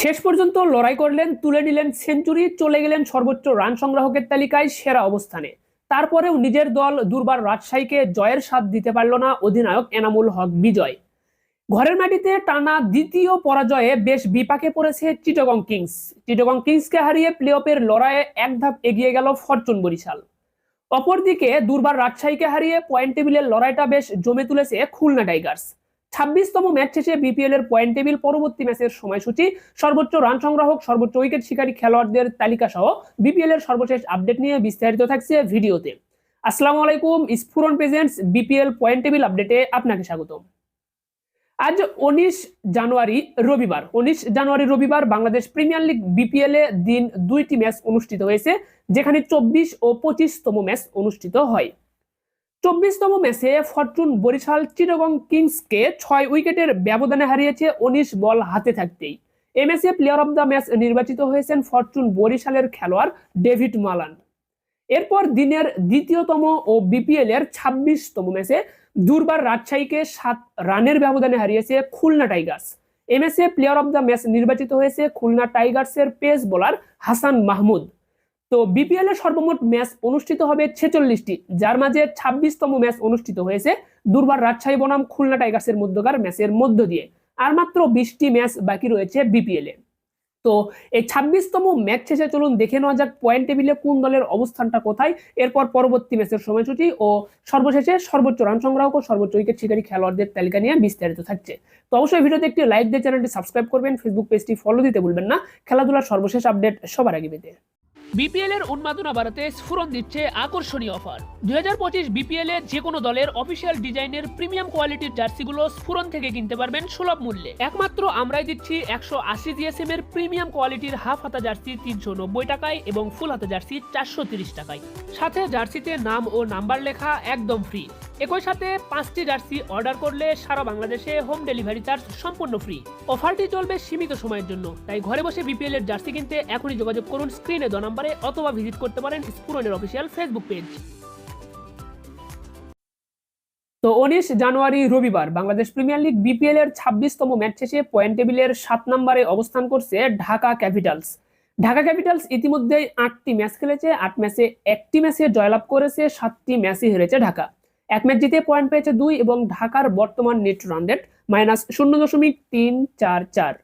শেষ পর্যন্ত লড়াই করলেন, তুলে নিলেন সেঞ্চুরি, চলে গেলেন সর্বোচ্চ রান সংগ্রাহকের তালিকায় সেরা অবস্থানে। তারপরেও নিজের দল দুর্বার রাজশাহীকে জয়ের স্বাদ দিতে পারল না অধিনায়ক এনামুল হক বিজয়। ঘরের মাটিতে টানা দ্বিতীয় পরাজয়ে বেশ বিপাকে পড়েছে চিটগং কিংস। চিটগং কিংসকে হারিয়ে প্লে অফের লড়াইয়ে এক ধাপ এগিয়ে গেল ফরচুন বরিশাল। অপরদিকে দুর্বার রাজশাহীকে হারিয়ে পয়েন্ট টেবিলের লড়াইটা বেশ জমে তুলেছে খুলনা টাইগার্স। ছাব্বিশতম ম্যাচ শেষে বিপিএল এর পয়েন্ট টেবিল পরবর্তী ম্যাচের সময়সূচি। সর্বোচ্চ রান সংগ্রাহক, সর্বোচ্চ উইকেট শিকারী খেলোয়াড়দের তালিকা সহ বিপিএল এর সর্বশেষ আপডেট নিয়ে বিস্তারিত থাকছে ভিডিওতে। আসসালামু আলাইকুম স্ফুরন প্রেজেন্টস বিপিএল পয়েন্ট টেবিল আপডেটে আপনাকে স্বাগতম। আজ উনিশ জানুয়ারি রবিবার, উনিশ জানুয়ারি রবিবার বাংলাদেশ প্রিমিয়ার লিগ বিপিএল এ দিন দুইটি ম্যাচ অনুষ্ঠিত হয়েছে, যেখানে চব্বিশ ও পঁচিশতম ম্যাচ অনুষ্ঠিত হয়। চব্বিশতম ম্যাচে ফরচুন বরিশাল চিটাগং কিংসকে ছয় উইকেটের ব্যবধানে হারিয়েছে উনিশ বল হাতে থাকতেই। এ ম্যাচে প্লেয়ার অব দ্য ম্যাচ নির্বাচিত হয়েছেন ফরচুন বরিশালের খেলোয়াড় ডেভিড মালান। এরপর দিনের দ্বিতীয়তম ও বিপিএল এর ছাব্বিশতম ম্যাচে দুর্বার রাজশাহীকে সাত রানের ব্যবধানে হারিয়েছে খুলনা টাইগার্স। এ ম্যাচে প্লেয়ার অব দ্য ম্যাচ নির্বাচিত হয়েছে খুলনা টাইগার্সের পেস বোলার হাসান মাহমুদ। তো বিপিএল এর সর্বমোট ম্যাচ অনুষ্ঠিত হবে ছেচল্লিশটি। যার মাঝে ছাব্বিশতম ম্যাচ অনুষ্ঠিত হয়েছে দুর্বার রাজশাহী বনাম, খুলনা টাইগার্সের মধ্যকার ম্যাচের মধ্য দিয়ে। আর মাত্র বিশটি ম্যাচ বাকি রয়েছে বিপিএল এ। তো এই ছাব্বিশতম ম্যাচ শেষে চলুন দেখে নেওয়া যাক পয়েন্ট টেবিলে কোন দলের অবস্থানটা কোথায়। এরপর পরবর্তী ম্যাচের সময়সূচি ও সর্বশেষে সর্বোচ্চ রান সংগ্রাহক ও সর্বোচ্চ উইকেট শিকারী খেলোয়াড়দের তালিকা নিয়ে বিস্তারিত থাকছে। তো অবশ্যই ভিডিওতে একটি লাইক দিয়ে চ্যানেলটি সাবস্ক্রাইব করবেন ফেসবুক পেজটি ফলো দিতে ভুলবেন না। খেলাধুলার সর্বশেষ আপডেট সবার আগে পেতে। বিপিএল এর উন্মাদনা বাড়াতে স্ফুরন দিচ্ছে আকর্ষণীয় অফার। দুই হাজার পঁচিশ বিপিএল এর যে কোনো দলের অফিসিয়াল ডিজাইনের প্রিমিয়াম কোয়ালিটির জার্সিগুলো স্ফুরন থেকে কিনতে পারবেন সুলভ মূল্যে। একমাত্র আমরাই দিচ্ছি একশো আশি জিএসএম এর প্রিমিয়াম কোয়ালিটির হাফ হাতা জার্সি তিনশো নব্বই টাকায় এবং ফুল হাতা জার্সি চারশো তিরিশ টাকায়। সাথে জার্সিতে নাম ও নাম্বার লেখা একদম ফ্রি একই সাথে পাঁচটি জার্সি অর্ডার করলে সারা বাংলাদেশে হোম ডেলিভারি চার্জ সম্পূর্ণ ফ্রি অফারটি চলবে সীমিত সময়ের জন্য, তাই ঘরে বসে বিপিএল এর জার্সি কিনতে এখনই যোগাযোগ করুন স্ক্রিনে দ নাম্বারে অথবা ভিজিট করতে পারেন স্পুরনের অফিসিয়াল ফেসবুক পেজ। তো উনিশ জানুয়ারি রবিবার বাংলাদেশ প্রিমিয়ার লিগ বিপিএল এর ছাব্বিশতম ম্যাচ শেষে পয়েন্ট টেবিলের সাত নম্বরে অবস্থান করছে ঢাকা ক্যাপিটালস। ঢাকা ক্যাপিটালস ইতিমধ্যেই আটটি ম্যাচ খেলেছে, আট ম্যাচে একটি ম্যাচে জয়লাভ করেছে, সাতটি ম্যাচই হেরেছে ঢাকা। এক ম্যাচ জিতে পয়েন্ট পেয়েছে দুই এবং ঢাকার বর্তমান নেট রান রেট মাইনাস শূন্য দশমিক তিন চার চার।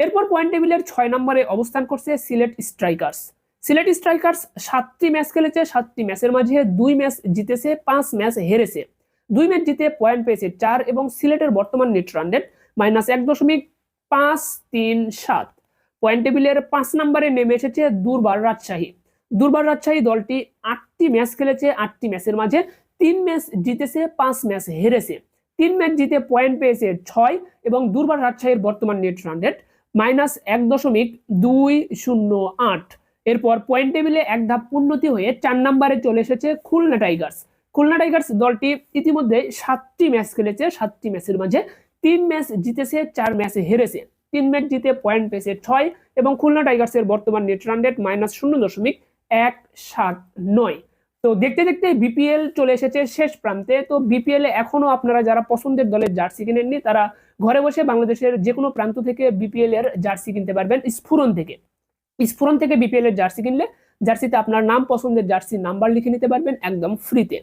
এরপর পয়েন্ট টেবিলের ছয় নম্বরে অবস্থান করছে সিলেট স্ট্রাইকার্স। সিলেট স্ট্রাইকার্স সাতটি ম্যাচ খেলেছে, সাতটি ম্যাচের মাঝে দুই ম্যাচ জিতেছে, পাঁচ ম্যাচ হেরেছে। দুই ম্যাচ জিতে পয়েন্ট পেয়েছে চার এবং সিলেটের বর্তমান নেট রান রেট মাইনাস এক দশমিক পাঁচ তিন সাত। পয়েন্ট টেবিলের পাঁচ নম্বরে নেমে এসেছে দুর্বার রাজশাহী। দুর্বার রাজশাহী দলটি আটটি ম্যাচ খেলেছে, আটটি ম্যাচের মাঝে তিন ম্যাচ জিতেছে, পাঁচ ম্যাচ হেরেছে। তিন ম্যাচ জিতে পয়েন্ট পেয়েছে ছয় এবং দুর্বার রাজশাহীর বর্তমান নেট রান রেট মাইনাস এক দশমিক দুই শূন্য আট। এরপর পয়েন্ট টেবিলে এক ধাপ উন্নতি হয়ে চার নম্বরে চলে এসেছে খুলনা টাইগার্স খুলনা টাইগার্স দলটি ইতিমধ্যে সাতটি ম্যাচ খেলেছে, সাতটি ম্যাচের মাঝে তিন ম্যাচ জিতেছে, চার ম্যাচে হেরেছে। তিন ম্যাচ জিতে পয়েন্ট পেয়েছে ছয় এবং খুলনা টাইগার্সের বর্তমান নেট রান রেট মাইনাস শূন্য দশমিক এক সাত নয়। তো দেখতে দেখতে বিপিএল চলে এসেছে শেষ প্রান্তে। তো বিপিএল এখনও আপনারা যারা পছন্দের দলের জার্সি কিনেননি, তারা ঘরে বসে বাংলাদেশের যে কোনো প্রান্ত থেকে বিপিএল এর জার্সি কিনতে পারবেন, স্ফুরন থেকে। স্ফুরন থেকে বিপিএল এর জার্সি কিনলে জার্সিতে আপনার নাম পছন্দের জার্সি নাম্বার লিখে নিতে পারবেন একদম ফ্রিতে।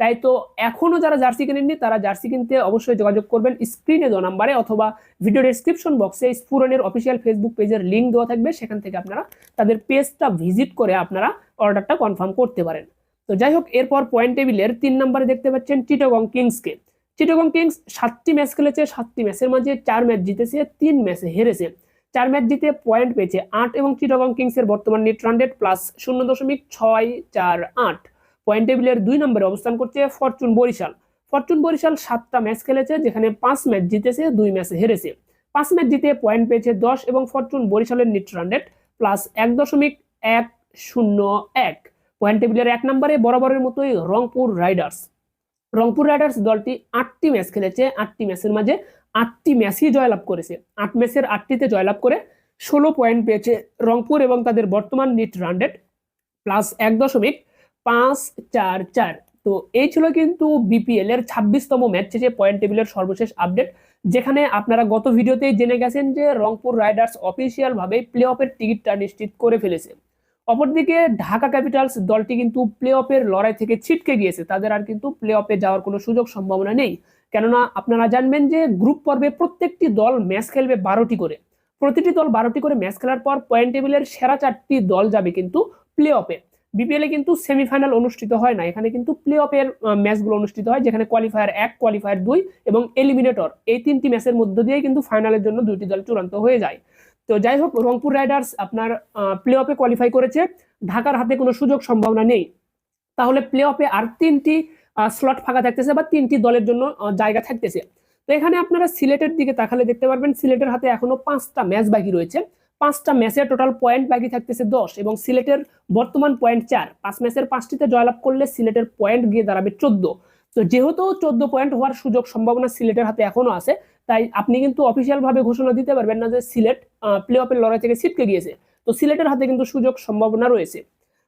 তাই তো এখনও যারা জার্সি কিনেননি, তারা জার্সি কিনতে অবশ্যই যোগাযোগ করবেন স্ক্রিনে দেওয়া নাম্বারে অথবা ভিডিও ডেসক্রিপশন বক্সে স্ফুরনের অফিসিয়াল ফেসবুক পেজের লিঙ্ক দেওয়া থাকবে, সেখান থেকে আপনারা তাদের পেজটা ভিজিট করে আপনারা অর্ডারটা কনফার্ম করতে পারেন। তো যাই হোক, এরপর পয়েন্ট টেবিলের তিন নম্বরে দেখতে পাচ্ছেন চিটাগং কিংসকে চিটাগং কিংস সাতটি ম্যাচ খেলেছে, সাতটি ম্যাচের মাঝে চার ম্যাচ জিতেছে, তিন ম্যাচে হেরেছে। চার ম্যাচ জিতে পয়েন্ট পেয়েছে আট এবং চিটাগং কিংসের বর্তমান নেট রান রেট প্লাস শূন্য দশমিক ছয় চার আট। পয়েন্ট টেবিলের দুই নম্বরে অবস্থান করছে ফরচুন বরিশাল। ফরচুন বরিশাল সাতটা ম্যাচ খেলেছে, যেখানে পাঁচ ম্যাচ জিতেছে, দুই ম্যাচে হেরেছে। পাঁচ ম্যাচ জিতে পয়েন্ট পেয়েছে দশ এবং ফরচুন বরিশালের নেট রান রেট প্লাস এক দশমিক এক শূন্য এক। পয়েন্ট টেবিলের এক নম্বরে বরাবরের মতোই রংপুর রাইডার্স রংপুর রাইডার্স দলটি আটটি ম্যাচ খেলেছে। আটটি ম্যাচের মাঝে আটটি ম্যাচই জয়লাভ করেছে। আট ম্যাচের আটটিতে জয়লাভ করে ষোলো পয়েন্ট পেয়েছে রংপুর এবং তাদের বর্তমান নিট রানডেড প্লাস এক দশমিক পাঁচ চার চার। তো এই ছিল কিন্তু বিপিএল এর ছাব্বিশতম ম্যাচ শেষে পয়েন্ট টেবিলের সর্বশেষ আপডেট, যেখানে আপনারা গত ভিডিওতেই জেনে গেছেন যে রংপুর রাইডার্স অফিসিয়াল ভাবে প্লে অফের টিকিটটা নিশ্চিত করে ফেলেছে। অপরদিকে ঢাকা ক্যাপিটালস দলটি কিন্তু প্লে অফের লড়াই থেকে ছিটকে গিয়েছে। তাদের আর কিন্তু প্লে অফে যাওয়ার কোনো সুযোগ সম্ভাবনা নেই। কেননা আপনারা জানবেন যে গ্রুপ পর্বে প্রত্যেকটি দল ম্যাচ খেলবে বারোটি করে। প্রতিটি দল বারোটি করে ম্যাচ খেলার পর পয়েন্ট টেবিলের সেরা চারটি দল যাবে কিন্তু প্লে অফে বিপিএল কিন্তু সেমিফাইনাল অনুষ্ঠিত হয় না। এখানে কিন্তু প্লে অফের ম্যাচগুলো অনুষ্ঠিত হয় যেখানে কোয়ালিফায়ার এক, কোয়ালিফায়ার দুই এবং এলিমিনেটর। এই তিনটি ম্যাচের মধ্য দিয়ে কিন্তু ফাইনালের জন্য দুইটি দল চূড়ান্ত হয়ে যায়। তো যাই হোক রংপুর রাইডার্স আপনার প্লে অফে কোয়ালিফাই করেছে। ঢাকার হাতে কোনো সুযোগ সম্ভাবনা নেই। তাহলে প্লে অফে আর তিনটি স্লট ফাঁকা থাকতেছে বা তিনটি দলের জন্য জায়গা থাকতেছে। তো এখানে আপনারা সিলেটের দিকে তাকালে দেখতে পারবেন, সিলেটের হাতে এখনও পাঁচটা ম্যাচ বাকি রয়েছে। পাঁচটা ম্যাচের টোটাল পয়েন্ট বাকি থাকতেছে দশ এবং সিলেটের বর্তমান পয়েন্ট চার। পাঁচ ম্যাচের পাঁচটিতে জয়লাভ করলে সিলেটের পয়েন্ট গিয়ে দাঁড়াবে চোদ্দ। তো যেহেতু চোদ্দ পয়েন্ট হওয়ার সুযোগ সম্ভাবনা সিলেটের হাতে এখনও আছে তাই আপনি কিন্তু অফিসিয়াল ভাবে ঘোষণা দিতে পারবেন না যে সিলেট প্লে অফের লড়াই থেকে ছিটকে গিয়েছে। তো সিলেটের হাতে কিন্তু সুযোগ সম্ভাবনা রয়েছে।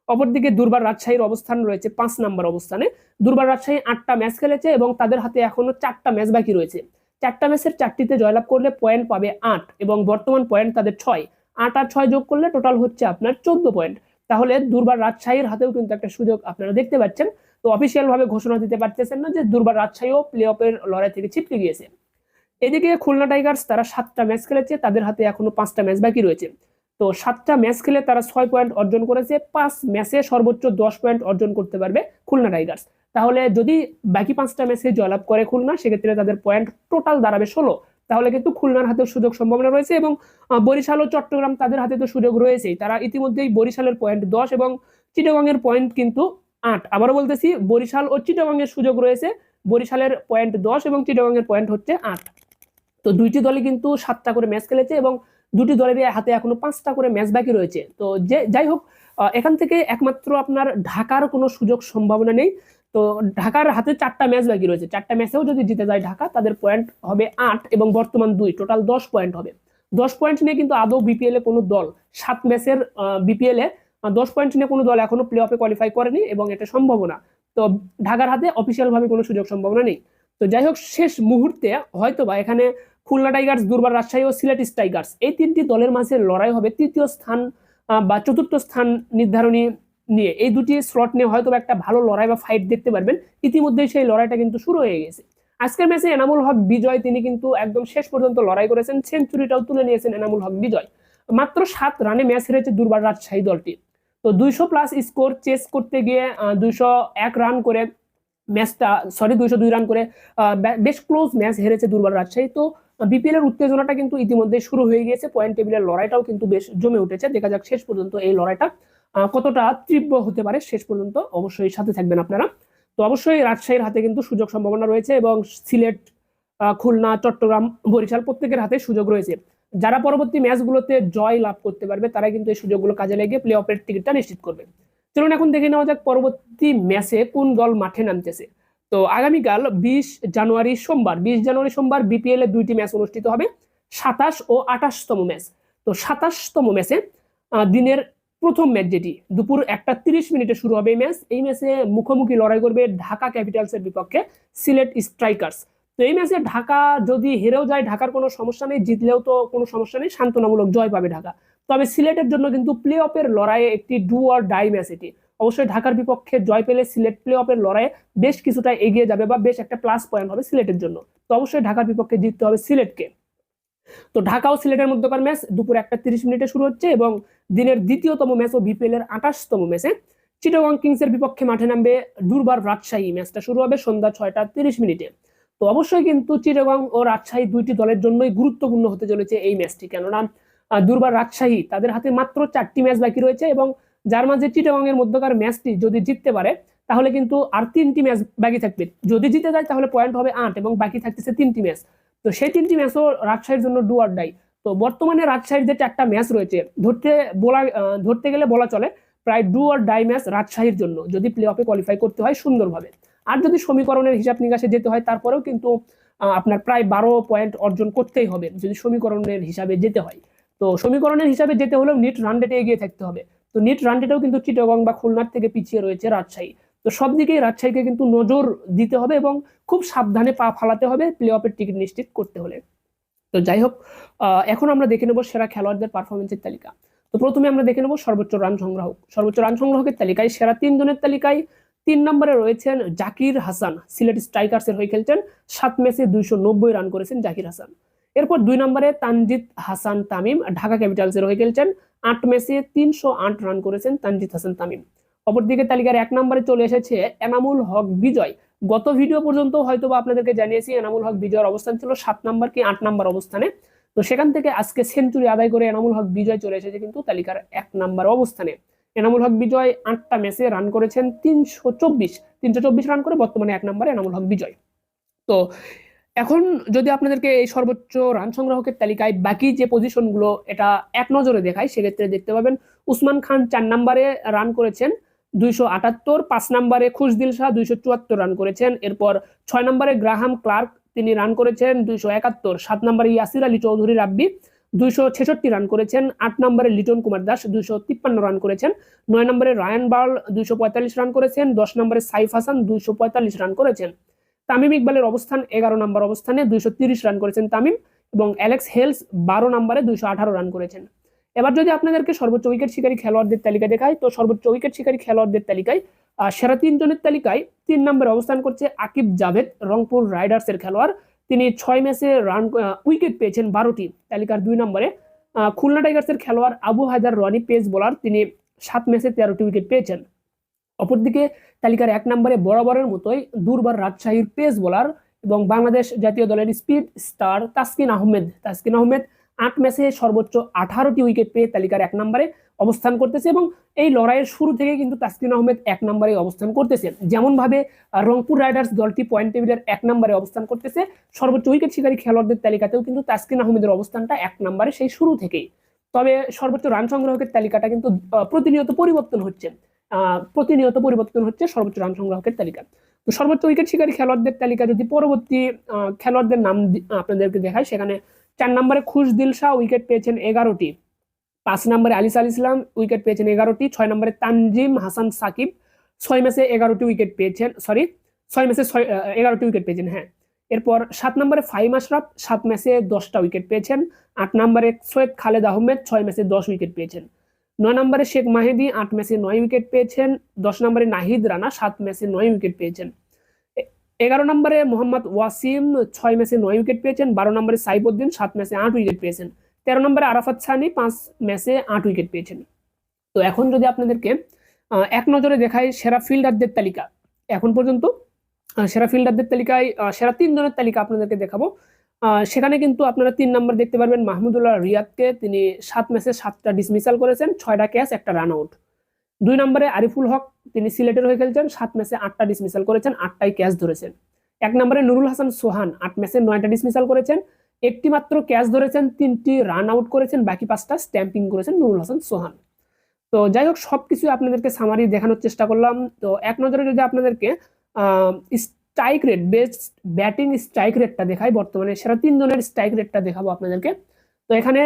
অপরদিকে দুর্বার রাজশাহীর অবস্থান রয়েছে পাঁচ নাম্বার অবস্থানে। দুর্বার রাজশাহী আটটা ম্যাচ খেলেছে এবং তাদের হাতে এখনও চারটা ম্যাচ বাকি রয়েছে। চারটা ম্যাচের চারটিতে জয়লাভ করলে পয়েন্ট পাবে আট এবং বর্তমান পয়েন্ট তাদের ছয়। আট আর ছয় যোগ করলে টোটাল হচ্ছে আপনার চোদ্দ পয়েন্ট তাহলে দুর্বার রাজশাহীর হাতেও কিন্তু একটা সুযোগ আপনারা দেখতে পাচ্ছেন। তো অফিসিয়াল ভাবে ঘোষণা দিতে পারতেছেন না যে দুর্বার রাজশাহীও প্লে অফের লড়াই থেকে ছিটকে গিয়েছে। এদিকে খুলনা টাইগার্স তারা সাতটা ম্যাচ খেলেছে, তাদের হাতে এখনও পাঁচটা ম্যাচ বাকি রয়েছে। তো সাতটা ম্যাচ খেলে তারা ছয় পয়েন্ট অর্জন করেছে, পাঁচ ম্যাচে সর্বোচ্চ দশ পয়েন্ট অর্জন করতে পারবে খুলনা টাইগার্স। তাহলে যদি বাকি পাঁচটা ম্যাচে জয়লাভ করে খুলনা, সেক্ষেত্রে তাদের পয়েন্ট টোটাল দাঁড়াবে ষোলো। তাহলে কিন্তু খুলনার হাতেও সুযোগ সম্ভাবনা রয়েছে এবং বরিশাল ও চট্টগ্রাম তাদের হাতে তো সুযোগ রয়েছেই। তারা ইতিমধ্যেই বরিশালের পয়েন্ট দশ এবং চিটাগংয়ের পয়েন্ট কিন্তু আট। আবারও বলতেছি, বরিশাল ও চিটাগংয়ের সুযোগ রয়েছে, বরিশালের পয়েন্ট দশ এবং চিটাগংয়ের পয়েন্ট হচ্ছে আট। তো দুইটি দলই কিন্তু সাতটা করে ম্যাচ খেলেছে এবং দুটি দলের হাতে এখনও পাঁচটা করে ম্যাচ বাকি রয়েছে। তো যে, যাই হোক এখান থেকে একমাত্র আপনার ঢাকার কোনো সুযোগ সম্ভাবনা নেই। তো ঢাকার হাতে চারটা ম্যাচ বাকি রয়েছে। চারটা ম্যাচেও যদি জিতে যায় ঢাকা, তাদের পয়েন্ট হবে আট এবং বর্তমান দুই। টোটাল দশ পয়েন্ট হবে। দশ পয়েন্ট নিয়ে কিন্তু আদৌ বিপিএল এ কোনো দল, সাত ম্যাচের বিপিএল দশ পয়েন্ট নিয়ে কোনো দল এখনও প্লে অফে কোয়ালিফাই করেনি এবং এটা সম্ভাবনা। তো ঢাকার হাতে অফিসিয়াল ভাবে কোনো সুযোগ সম্ভাবনা নেই। তো যাই হোক, শেষ মুহূর্তে হয়তো বা এখানে খুলনা টাইগার্স, দুর্বার রাজশাহী ও সিলেট টাইগার্স। এই তিনটি দলের মাঝে লড়াই হবে তৃতীয় স্থান বা চতুর্থ স্থান নির্ধারণী নিয়ে। এই দুটি স্লট নিয়ে হয়তো একটা ভালো লড়াই বা ফাইট দেখতে পারবেন। ইতিমধ্যেই সেই লড়াইটা কিন্তু শুরু হয়ে গেছে। আজকের ম্যাচে এনামুল হক বিজয়, তিনি কিন্তু একদম শেষ পর্যন্ত লড়াই করেছেন। সেঞ্চুরিটাও তুলে নিয়েছেন এনামুল হক বিজয়। মাত্র সাত রানে ম্যাচ হেরেছে দুর্বার রাজশাহী দলটি। তো দুইশো প্লাস স্কোর চেস করতে গিয়ে দুইশো এক রান করে ম্যাচটা সরি দুইশো দুই রান করে বেশ ক্লোজ ম্যাচ হেরেছে দুর্বার রাজশাহী। তো বিপিএল এর উত্তেজনাটা কিন্তু ইতিমধ্যে শুরু হয়ে গিয়েছে। পয়েন্ট টেবিলের লড়াইটাও কিন্তু বেশ জমে উঠেছে। দেখা যাক শেষ পর্যন্ত এই লড়াইটা কতটা তীব্র হতে পারে শেষ পর্যন্ত। অবশ্যই সাথে থাকবেন আপনারা। তো অবশ্যই রাজশাহীর হাতে কিন্তু সুযোগ সম্ভাবনা রয়েছে এবং সিলেট খুলনা, চট্টগ্রাম, বরিশাল প্রত্যেকের হাতে সুযোগ রয়েছে। যারা পরবর্তী ম্যাচগুলোতে জয় লাভ করতে পারবে তারা কিন্তু এই সুযোগগুলো কাজে লেগে প্লে অফের টিকিটটা নিশ্চিত করবে। চলুন এখন দেখে নেওয়া যাক পরবর্তী ম্যাচে কোন দল মাঠে নামতেছে। তো আগামীকাল বিশ জানুয়ারি সোমবার, বিশ জানুয়ারি সোমবার বিপিএল এর দুইটি ম্যাচ অনুষ্ঠিত হবে, সাতাশ ও আঠাশতম ম্যাচ তো সাতাশতম ম্যাচে দিনের প্রথম ম্যাচ যেটি, দুপুর একটা তিরিশ মিনিটে শুরু হবে এই ম্যাচ এই ম্যাচে মুখোমুখি লড়াই করবে ঢাকা ক্যাপিটালসের বিপক্ষে সিলেট স্ট্রাইকার্স তো এই ম্যাচে ঢাকা যদি হেরেও যায়, ঢাকার কোনো সমস্যা নেই, জিতলেও তো কোনো সমস্যা নেই, সান্ত্বনামূলক জয় পাবে ঢাকা। তবে সিলেটের জন্য কিন্তু প্লে অফের লড়াইয়ে একটি ডু আর ডাই ম্যাচ এটি। অবশ্যই ঢাকার বিপক্ষে জয় পেলে সিলেট প্লে অফের লড়াইয়ে বেশ কিছুটা এগিয়ে যাবে বা বেশ একটা প্লাস পয়েন্ট হবে সিলেটের জন্য। তো অবশ্যই ঢাকার বিপক্ষে জিততে হবে সিলেটকে। তো ঢাকা ও সিলেটের মধ্যকার ম্যাচ দুপুর একটা তিরিশ মিনিটে শুরু হচ্ছে এবং দিনের দ্বিতীয়তম ম্যাচ ও বিপিএল এর আঠাশতম ম্যাচে চিটাগং কিংসের বিপক্ষে মাঠে নামবে দুর্বার রাজশাহী। ম্যাচটা শুরু হবে সন্ধ্যা ছয়টা তিরিশ মিনিটে। তো অবশ্যই কিন্তু চিটাগং ও রাজশাহী দুইটি দলের জন্যই গুরুত্বপূর্ণ হতে চলেছে এই ম্যাচটি কেননা দুর্বার রাজশাহী তাদের হাতে মাত্র চারটি ম্যাচ বাকি রয়েছে এবং যার মাঝে চিটাগং এর মধ্যকার ম্যাচটি যদি জিততে পারে, তাহলে কিন্তু আর তিনটি ম্যাচ বাকি থাকবে। যদি জিতে যায়, তাহলে পয়েন্ট হবে আট এবং বাকি থাকতেছে তিনটি ম্যাচ। তো সেই তিনটি ম্যাচও রাজশাহীর জন্য ডু আর ডাই তো বর্তমানে রাজশাহীর যে চারটা ম্যাচ রয়েছে, ধরতে বলা ধরতে গেলে বলা চলে, প্রায় ডু আর ডাই ম্যাচ রাজশাহীর জন্য, যদি প্লে অফে কোয়ালিফাই করতে হয় সুন্দরভাবে। আর যদি সমীকরণের হিসাব নিকাশে যেতে হয়, তারপরেও কিন্তু আপনার প্রায় বারো পয়েন্ট অর্জন করতেই হবে, যদি সমীকরণের হিসাবে যেতে হয়। তো সমীকরণের হিসাবে যেতে হলেও নিট রান রেটে এগিয়ে থাকতে হবে। তো নিট রান রেটেও কিন্তু চিটাগং বা খুলনার থেকে পিছিয়ে রয়েছে রাজশাহী। তো সব দিকেই রাজশাহীকে কিন্তু নজর দিতে হবে এবং খুব সাবধানে পা ফালাতে হবে প্লে অফের টিকিট নিশ্চিত করতে হলে। তো যাই হোক এখন আমরা দেখে নেব সেরা খেলোয়াড়দের পারফরমেন্সের তালিকা। তো প্রথমে আমরা দেখে নেব সর্বোচ্চ রান সংগ্রাহক। সর্বোচ্চ রান সংগ্রাহকের তালিকায় সেরা তিনজনের তালিকায় তিন নম্বরে রয়েছেন জাকির হাসান। সিলেট স্ট্রাইকার্সের হয়ে খেলছেন। সাত ম্যাচে দুইশো নব্বই রান করেছেন জাকির হাসান। এরপর দুই নম্বরে তানজিদ হাসান তামিম, ঢাকা ক্যাপিটালসের হয়ে খেলছেন আট ম্যাচে তিনশো আট রান করেছেন তানজিদ হাসান তামিম। অপরদিকে তালিকার এক নম্বরে চলে এসেছে এনামুল হক বিজয়। গত ভিডিও পর্যন্ত হয়তো আপনাদেরকে জানিয়েছি, এনামুল হক বিজয়ের অবস্থান ছিল সাত নাম্বার কি আট নাম্বার অবস্থানে। তো সেখান থেকে আজকে সেঞ্চুরি আদায় করে এনামুল হক বিজয় চলে এসেছে কিন্তু তালিকার এক নাম্বার অবস্থানে। এনামুল হক বিজয় আটটা ম্যাচে রান করেছেন তিনশো চব্বিশ তিনশো চব্বিশ রান করে বর্তমানে এক নম্বরে এনামুল হক বিজয়। তো এখন যদি আপনাদেরকে এই সর্বোচ্চ রান সংগ্রাহকের তালিকায় বাকি যে পজিশনগুলো এটা এক নজরে দেখায়, সেক্ষেত্রে দেখতে পাবেন উসমান খান চার নাম্বারে রান করেছেন দুইশো আটাত্তর, পাঁচ নম্বরে খুশদিল শাহ দুইশো চুয়াত্তর রান করেছেন। এরপর ছয় নম্বরে গ্রাহাম ক্লার্ক তিনি রান করেছেন দুইশো একাত্তর, সাত নম্বরে ইয়াসির আলী চৌধুরী রাব্বি দুইশো ছেষট্টি রান করেছেন, আট নম্বরে লিটন কুমার দাস দুইশো তিপ্পান্ন রান করেছেন, নয় নম্বরে রায়ান বার্ল দুইশো পঁয়তাল্লিশ রান করেছেন, দশ নম্বরে সাইফ হাসান দুইশো পঁয়তাল্লিশ রান করেছেন। তামিম ইকবালের অবস্থান এগারো নম্বর অবস্থানে, দুইশো রান করেছেন তামিম এবং অ্যালেক্স হেলস বারো নম্বরে দুইশো আঠারো রান করেছেন। এবার যদি আপনাদেরকে সর্বোচ্চ উইকেট শিকারী খেলোয়াড়দের তালিকা দেখায় তো সর্বোচ্চ উইকেট শিকারী খেলোয়াড়দের তালিকায় সেরা তিনজনের তালিকায় তিন নম্বরে অবস্থান করছে আকিব জাভেদ, রংপুর রাইডার্সের খেলোয়াড়। তিনি ছয় ম্যাচে রান উইকেট পেয়েছেন বারোটি। তালিকার দুই নম্বরে খুলনা টাইগার্সের খেলোয়াড় আবু হায়দার রনি পেস বোলার তিনি সাত ম্যাচে তেরোটি উইকেট পেয়েছেন। অপরদিকে তালিকার এক নম্বরে বরাবরের মতোই দুর্বার রাজশাহীর পেস বোলার এবং বাংলাদেশ জাতীয় দলের স্পিড স্টার তাসকিন আহমেদ। তাসকিন আহমেদ আট ম্যাচে সর্বোচ্চ আঠারোটি উইকেট পেয়ে তালিকার এক নম্বরে অবস্থান করতেছে এবং এই লড়াইয়ের শুরু থেকে কিন্তু তাসকিন আহমেদ এক নম্বরে অবস্থান করতেছে। যেমন ভাবে রংপুর রাইডার্স দলটি পয়েন্ট টেবিলের এক নম্বরে অবস্থান করতেছে, সর্বোচ্চ উইকেট শিকারী খেলোয়াড়দের তালিকাতেও কিন্তু তাসকিন আহমেদের অবস্থানটা এক নম্বরে সেই শুরু থেকেই। তবে সর্বোচ্চ রান সংগ্রাহকের তালিকাটা কিন্তু প্রতিনিয়ত পরিবর্তন হচ্ছে। প্রতিনিয়ত পরিবর্তন হচ্ছে সর্বোচ্চ রান সংগ্রাহকের তালিকা। তো সর্বোচ্চ উইকেট শিকারী খেলোয়াড়দের তালিকা যদি পরবর্তী খেলোয়াড়দের নাম আপনাদেরকে দেখায় সেখানে চার নম্বরে খুশদিল শাহ উইকেট পেয়েছেন এগারোটি। পাঁচ নম্বরে আলিস আল ইসলাম উইকেট পেয়েছেন এগারোটি। ছয় নম্বরে তানজিম হাসান সাকিব। ছয় ম্যাচে এগারোটি উইকেট পেয়েছেন সরি ছয় ম্যাচে ছয় এগারোটি উইকেট পেয়েছেন হ্যাঁ। এরপর সাত নম্বরে ফাইম আশরাফ, সাত ম্যাচে দশটা উইকেট পেয়েছেন। আট নম্বরে সৈয়দ খালেদ আহমেদ, ছয় ম্যাচে দশ উইকেট পেয়েছেন। নয় নম্বরে শেখ মাহেদি, আট ম্যাচে নয় উইকেট পেয়েছেন। দশ নম্বরে নাহিদ রানা, সাত ম্যাচে নয় উইকেট পেয়েছেন। এগারো নম্বরে মোহাম্মদ ওয়াসিম, ছয় ম্যাচে নয় উইকেট পেয়েছেন। বারো নম্বরে সাইফুদ্দিন, সাত ম্যাচে আট উইকেট পেয়েছেন। তেরো নম্বরে আরাফাত সানি, পাঁচ ম্যাচে আট উইকেট পেয়েছেন। তো এখন যদি আপনাদেরকে এক নজরে দেখায় সেরা ফিল্ডারদের তালিকা। এখন পর্যন্ত সেরা ফিল্ডারদের তালিকায় সেরা তিনজনের তালিকা আপনাদেরকে দেখাবো। সেখানে কিন্তু আপনারা তিন নম্বর দেখতে পারবেন মাহমুদুল্লাহ রিয়াদকে। তিনি সাত ম্যাচে সাতটা ডিসমিসাল করেছেন, ছয়টা ক্যাচ একটা রান আউট দুই নম্বরে আরিফুল হক, তিনি সিলেটের হয়ে খেলছেন, সাত ম্যাচে আটটা ডিসমিসাল করেছেন, আটটাই ক্যাচ ধরেছেন। এক নম্বরে নুরুল হাসান সোহান, আট ম্যাচে নয়টা ডিসমিসাল করেছেন, একটি মাত্র ক্যাচ ধরেছেন, তিনটি রান আউট করেছেন, বাকি পাঁচটা স্ট্যাম্পিং করেছেন নুরুল হাসান সোহান। তো যাই হোক সবকিছু আপনাদেরকে সামারি দেখানোর চেষ্টা করলাম। তো এক নজরে যদি আপনাদেরকে strike rate best batting strike রেটটা দেখাই বর্তমানে। সেরা তিনজনের স্ট্রাইক রেটটা দেখাবো আপনাদেরকে। তো এখানে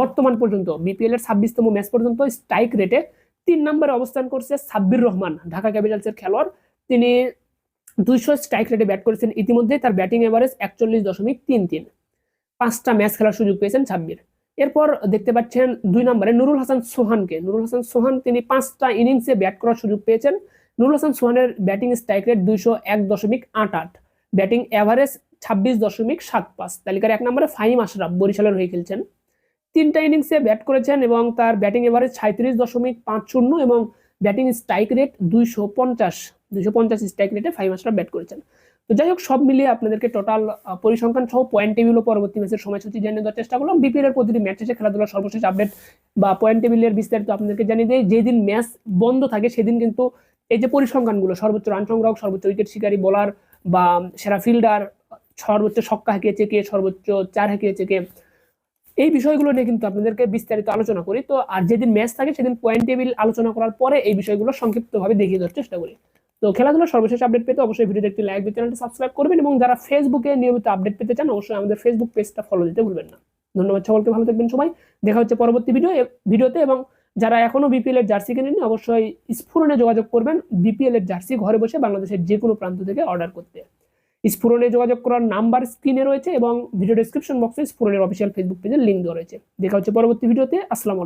বর্তমান পর্যন্ত বিপিএল এর ছাব্বিশতম ম্যাচ পর্যন্ত স্ট্রাইক রেটে তিন নম্বরে অবস্থান করছে সাব্বির রহমান, ঢাকা ক্যাপিটালসের খেলোয়াড়। তিনি দুইশো স্ট্রাইক রেটে ব্যাট করেছেন। ইতিমধ্যে তার ব্যাটিং এভারেজ একচল্লিশ দশমিক তিন তিন। পাঁচটা ম্যাচ খেলার সুযোগ পেয়েছেন সাব্বির। এরপর দেখতে পাচ্ছেন দুই নম্বরে নুরুল হাসান সোহানকে। নুরুল হাসান সোহান, তিনি পাঁচটা ইনিংসে ব্যাট করার সুযোগ পেয়েছেন। নুরুল হাসান সোহানের ব্যাটিং স্ট্রাইক রেট দুইশো এক দশমিক আট আট। ব্যাটিং অ্যাভারেজ ছাব্বিশ দশমিক সাত পাঁচ। তালিকার এক নম্বরে ফাহিম আশরাফ বরিশালের হয়ে খেলছেন। তিনটা ইনিংসে ব্যাট করেছেন এবং তার ব্যাটিং এভারেজ সাঁত্রিশ দশমিক পাঁচ শূন্য এবং ব্যাটিং স্ট্রাইক রেট দুইশো পঞ্চাশ দুইশো পঞ্চাশ স্ট্রাইক রেটে ফাইভ আশরাফ ব্যাট করেছেন। তো যাই হোক, সব মিলিয়ে আপনাদেরকে টোটাল পরিসংখ্যান সহ পয়েন্ট টেবিল ও পরবর্তী ম্যাচের সময়সূচি জানিয়ে দেওয়ার চেষ্টা করলাম। বিপিএল এর প্রতিটি ম্যাচ শেষে খেলাধুলার সর্বশেষ আপডেট বা পয়েন্ট টেবিলের বিস্তারিত আপনাদেরকে জানিয়ে দেয় যেদিন ম্যাচ বন্ধ থাকে, সেদিন কিন্তু এই যে পরিসংখ্যানগুলো, সর্বোচ্চ রান সংগ্রাহক, সর্বোচ্চ উইকেট শিকারী বোলার বা সেরা ফিল্ডার সর্বোচ্চ ছক্কা হাঁকিয়েছে কে, সর্বোচ্চ চার হাঁকিয়েছে কে, এই বিষয়গুলো নিয়ে কিন্তু আপনাদেরকে বিস্তারিত আলোচনা করি। তো আর যেদিন ম্যাচ থাকে সেদিন পয়েন্ট টেবিল আলোচনা করার পরে এই বিষয়গুলো সংক্ষিপ্তভাবে দেখিয়ে দেওয়ার চেষ্টা করি। তো খেলাধুলার সর্বশেষ আপডেট পেতে অবশ্যই ভিডিওতে একটি লাইক দিয়ে চ্যানেলটি সাবস্ক্রাইব করবেন এবং যারা ফেসবুকে নিয়মিত আপডেট পেতে চান, অবশ্যই আমাদের ফেসবুক পেজটা ফলো দিতে ভুলবেন না। ধন্যবাদ সকলকে, ভালো থাকবেন সবাই। দেখা হচ্ছে পরবর্তী ভিডিও ভিডিওতে এবং যারা এখনও বিপিএল এর জার্সি কিনেনি অবশ্যই স্ফুরণে যোগাযোগ করবেন বিপিএল এর জার্সি ঘরে বসে বাংলাদেশের যে কোনো প্রান্ত থেকে অর্ডার করতে। স্ফুরণে যোগাযোগ করার নাম্বার স্ক্রিনে রয়েছে এবং ভিডিও ডেসক্রিপশন বক্সে স্ফুরণের অফিসিয়াল ফেসবুক পেজের লিঙ্ক দেওয়া রয়েছে। দেখা হচ্ছে পরবর্তী ভিডিওতে আসসালাম